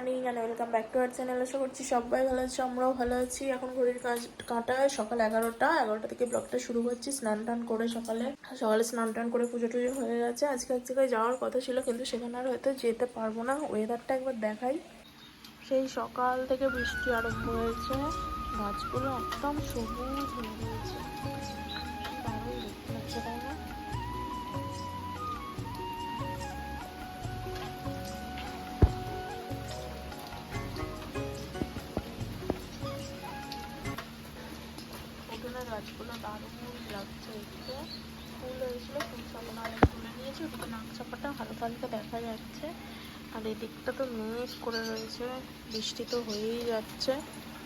Morning and welcome back to our channel আশা করছি সবাই ভালো আছে, আমরাও ভালো আছি। এখন ঘড়ির কাজ কাঁটায় সকাল এগারোটা। এগারোটা থেকে ব্লগটা শুরু করছি স্নান টান করে সকালে। সকালে স্নান টান করে পুজো টুজো হয়ে গেছে। আজকে এক জায়গায় যাওয়ার কথা ছিল, কিন্তু সেখানে আর হয়তো যেতে পারব না। ওয়েদারটা একবার দেখাই। সেই সকাল থেকে বৃষ্টি আরম্ভ হয়েছে। গাছগুলো একদম সবুজ হয়ে দারুণ দেখতে না? দারুণ লাগছে দেখতে। ফুল হয়েছিল, ফুল চাপানো তুলে নিয়েছে, ওদিকে নাক হালকা হালকা দেখা যাচ্ছে। আর এদিকটা তো মেঘ করে রয়েছে, বৃষ্টি তো হয়েই যাচ্ছে।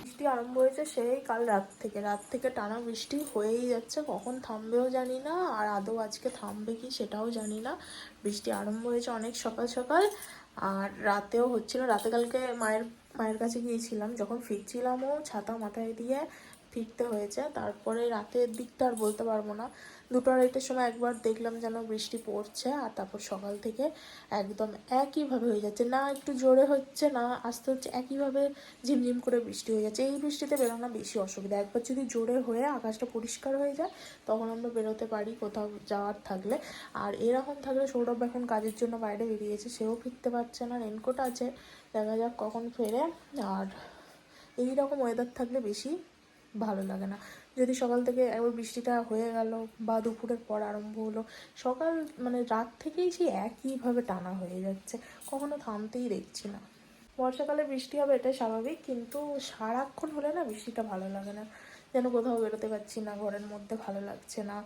বৃষ্টি আরম্ভ হয়েছে সেই কাল রাত থেকে। রাত থেকে টানা বৃষ্টি হয়েই যাচ্ছে, কখন থামবেও জানি না, আর আদৌ আজকে থামবে কি সেটাও জানি না। বৃষ্টি আরম্ভ হয়েছে অনেক সকাল সকাল, আর রাতেও হচ্ছিল রাতে কালকে মায়ের মায়ের কাছে গিয়েছিলাম, যখন ফিরছিলামও ছাতা মাথায় দিয়ে ফিরতে হয়েছে। তারপরে রাতের দিকটা আর বলতে পারব না। দুটো আড়াইটার সময় একবার দেখলাম যেন বৃষ্টি পড়ছে আর তারপর সকাল থেকে একদম একইভাবে হয়ে যাচ্ছে। না একটু জোরে হচ্ছে, না আস্তে হচ্ছে, একইভাবে ঝিমঝিম করে বৃষ্টি হয়ে যাচ্ছে। এই বৃষ্টিতে বেরোনো বেশি অসুবিধা। একবার যদি জোরে হয়ে আকাশটা পরিষ্কার হয়ে যায়, তখন আমরা বেরোতে পারি কোথাও যাওয়ার থাকলে। আর এরকম থাকলে সৌরভ এখন কাজের জন্য বাইরে বেরিয়েছে, সেও ফিরতে পারছে না, রেনকোট আছে, দেখা যাক কখন ফেরে। আর এই রকম ওয়েদার থাকলে বেশি ভালো লাগে না। যদি সকাল থেকে একবার বৃষ্টিটা হয়ে গেল বা দুপুরের পর আরম্ভ হলো, সকাল মানে রাত থেকেই সেই একইভাবে টানা হয়ে যাচ্ছে, কখনো থামতেই দেখছি না। বর্ষাকালে বৃষ্টি হবে এটা স্বাভাবিক, কিন্তু সারাক্ষণ হলে না বৃষ্টিটা ভালো লাগে না। যেন কোথাও বেরোতে পারছি না, ঘরের মধ্যে ভালো লাগছে না।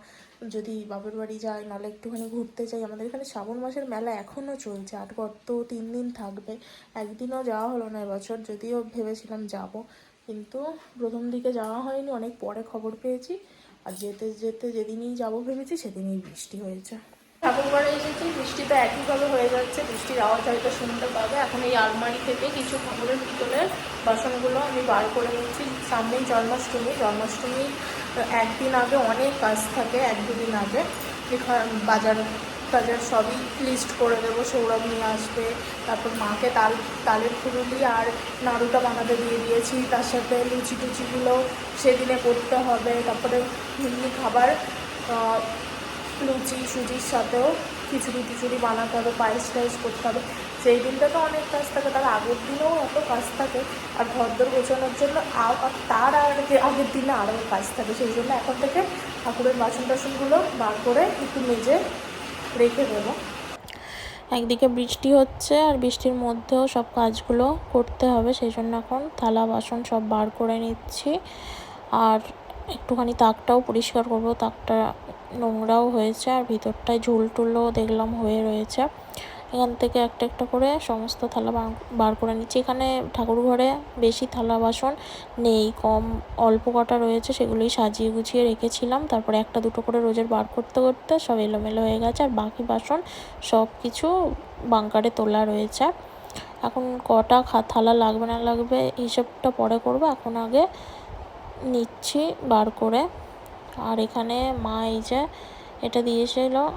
যদি বাপের বাড়ি যাই, নাহলে একটুখানি ঘুরতে যাই। আমাদের এখানে শ্রাবণ মাসের মেলা এখনও চলছে আর গত তিন দিন থাকবে। একদিনও যাওয়া হলো না এবছর, যদিও ভেবেছিলাম যাব। কিন্তু প্রথম দিকে যাওয়া হয়নি, অনেক পরে খবর পেয়েছি। আর যেতে যেতে যেদিনই যাব ভেবেছি সেদিনই বৃষ্টি হয়েছে। ঠাকুরবাড়ে এসেছি, বৃষ্টি তো একইভাবে হয়ে যাচ্ছে, বৃষ্টির আওয়াজ হয়তো শুনতে পাবে। এখন এই আলমারি থেকে কিছু ঠাকুরের পিতলের বাসনগুলো আমি বার করে নিচ্ছি। সামনেই জন্মাষ্টমী জন্মাষ্টমী একদিন আগে অনেক কাজ থাকে, এক দুদিন আগে। বাজার টাজার সবই লিস্ট করে দেবো, সৌরভ নিয়ে আসবে, তারপর মাকে তাল, তালের ফুরুলি আর নাড়ুটা বানাতে দিয়ে দিয়েছি, তার সাথে লুচি টুচিগুলো সেদিনে করতে হবে, তারপরে এমনি খাবার লুচি সুজির সাথেও খিচুড়ি টিচুড়ি বানাতে হবে, পায়েস টায়েস করতে হবে, সেই দিনটা তো অনেক কাজ থাকে, তার আগের দিনেও এত কাজ থাকে, আর ঘরদোর গোছানোর জন্য আর তার আগে আগের দিনে আরও কাজ থাকে, সেই জন্য এখন থেকে ঠাকুরের বাসন টাসনগুলো বার করে একটু মেজে রেখে দেবো। একদিকে বৃষ্টি হচ্ছে আর বৃষ্টির মধ্যেও সব কাজগুলো করতে হবে, সেই জন্য এখন থালা, বাসন সব বার করে নিচ্ছি। আর একটুখানি তাকটাও পরিষ্কার করব, তাকটা নোংরাও হয়েছে আর ভিতরটায় ঝুল টুলও দেখলাম হয়ে রয়েছে। এখান থেকে একটা একটা করে সমস্ত থালা বার- করে নিচ্ছি। এখানে ঠাকুর ঘরে বেশি থালা বাসন নেই, কম অল্প কটা রয়েছে, সেগুলোই সাজিয়ে গুছিয়ে রেখেছিলাম। তারপরে একটা দুটো করে রোজের বার করতে করতে সব এলোমেলো হয়ে গেছে, আর বাকি বাসন সব কিছু বাঙ্কারে তোলা রয়েছে। এখন কটা খা, থালা লাগবে না লাগবে হিসেবটা পরে করব, এখন আগে নিচ্ছি বার করে। আর এখানে মা এই যে এটা দিয়েছিল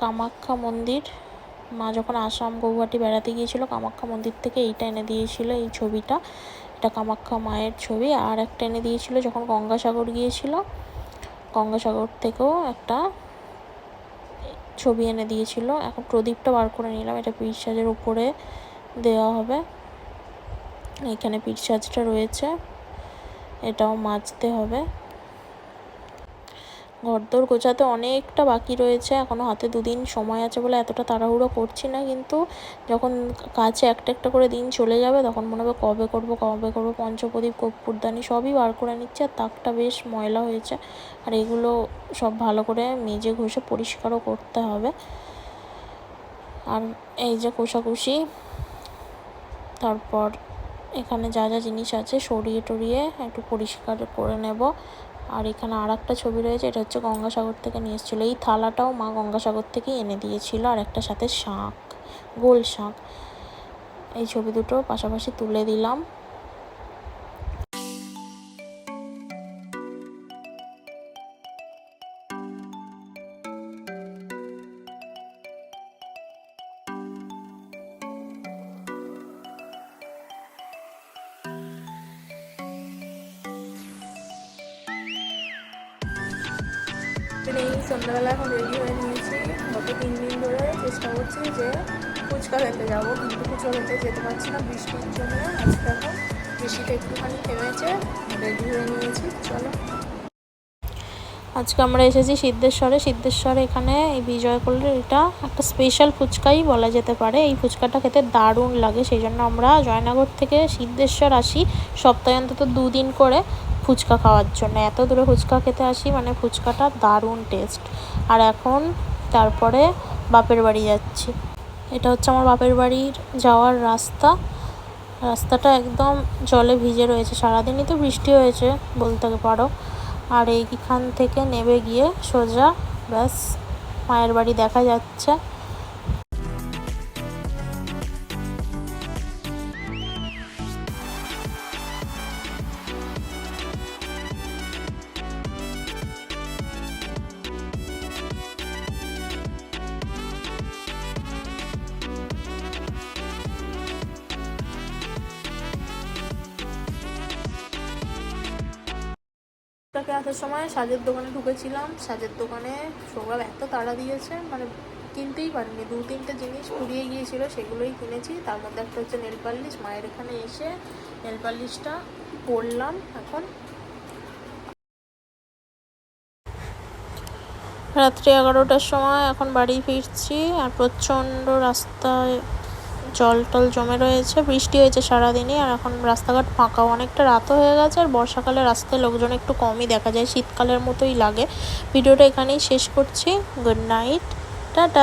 কামাখ্যা মন্দির। মা যখন আসাম গৌহাটি বেড়াতে গিয়েছিল, কামাখ্যা মন্দির থেকে এইটা এনে দিয়েছিল, এই ছবিটা। এটা কামাখ্যা মায়ের ছবি। আর একটা এনে দিয়েছিল যখন গঙ্গাসাগর গিয়েছিল, গঙ্গাসাগর থেকেও একটা ছবি এনে দিয়েছিল। এখন প্রদীপটা বার করে নিলাম। এটা পিঠ সাজের উপরে দেওয়া হবে। এখানে পিঠ সাজটা রয়েছে। এটাও মাজতে হবে। ঘরদোর গোছাতে অনেকটা বাকি রয়েছে। এখনও হাতে দুদিন সময় আছে বলে এতটা তাড়াহুড়ো করছি না, কিন্তু যখন কাছে একটা একটা করে দিন চলে যাবে, তখন মনে হবে কবে করব কবে করব, পঞ্চপ্রদীপ, কর্পূরদানি সবই বার করে নিচ্ছে আর তাকটা বেশ ময়লা হয়েছে। আর এগুলো সব ভালো করে মেজে ঘষে পরিষ্কারও করতে হবে। আর এই যে কোষাকুষি, তারপর এখানে যা যা জিনিস আছে সরিয়ে টরিয়ে একটু পরিষ্কার করে নেব। আর এখানে আর একটা ছবি রয়েছে, এটা হচ্ছে গঙ্গাসাগর থেকে নিয়ে এসেছিল। এই থালাটাও মা গঙ্গাসাগর থেকে এনে দিয়েছিল, আর একটা সাথে শাঁখ, গোল শাঁখ। এই ছবি দুটো পাশাপাশি তুলে দিলাম। এই সন্ধ্যাবেলা এখন রেডি হয়ে নিয়েছি। গত তিন দিন ধরে চেষ্টা করছি যে ফুচকা খেতে যাব, কিন্তু ফুচকা খেতে যেতে পারছি না বৃষ্টির জন্য। আজকে এখন বৃষ্টিটা একটুখানি থেমেছে, রেডি হয়ে নিয়েছি, চলো। আজকে আমরা এসেছি সিদ্ধেশ্বরে। সিদ্ধেশ্বরে এখানে এই বিজয়কুলের এটা একটা স্পেশাল ফুচকাই বলা যেতে পারে। এই ফুচকাটা খেতে দারুণ লাগে, সেই জন্য আমরা জয়নগর থেকে সিদ্ধেশ্বর আসি সপ্তাহে অন্তত দুদিন করে। ফুচকা খাওয়ার জন্য। এত দূরে ফুচকা খেতে আসি মানে ফুচকাটা দারুণ টেস্ট আর এখন তারপরে বাপের বাড়ি যাচ্ছি। এটা হচ্ছে আমার বাপের বাড়ির যাওয়ার রাস্তা। রাস্তাটা একদম জলে ভিজে রয়েছে। সারাদিনই তো বৃষ্টি হয়েছে বলতে পারো। আর এইখান থেকে নেমে গিয়ে সোজা ব্যাস মায়ের বাড়ি দেখা যাচ্ছে। তাকে আসার সময় সাজের দোকানে ঢুকেছিলাম। সাজের দোকানে সৌরভ এত তাড়া দিয়েছে মানে কিনতেই পারিনি। দু তিনটে জিনিস ফুরিয়ে গিয়েছিল, সেগুলোই কিনেছি। তার মধ্যে একটা হচ্ছে নেল পালিশ। মায়ের এখানে এসে নেল পালিশটা এখন। রাত্রি এগারোটার সময় এখন বাড়ি ফিরছি আর প্রচণ্ড রাস্তায় জল টল জমে রয়েছে, বৃষ্টি হয়েছে সারাদিনই, আর এখন রাস্তাঘাট ফাঁকা। অনেকটা রাতও হয়ে গেছে, আর বর্ষাকালে রাস্তায় লোকজন একটু কমই দেখা যায়। শীতকালের মতোই লাগে। ভিডিওটা এখানেই শেষ করছি। Good night. টাটা।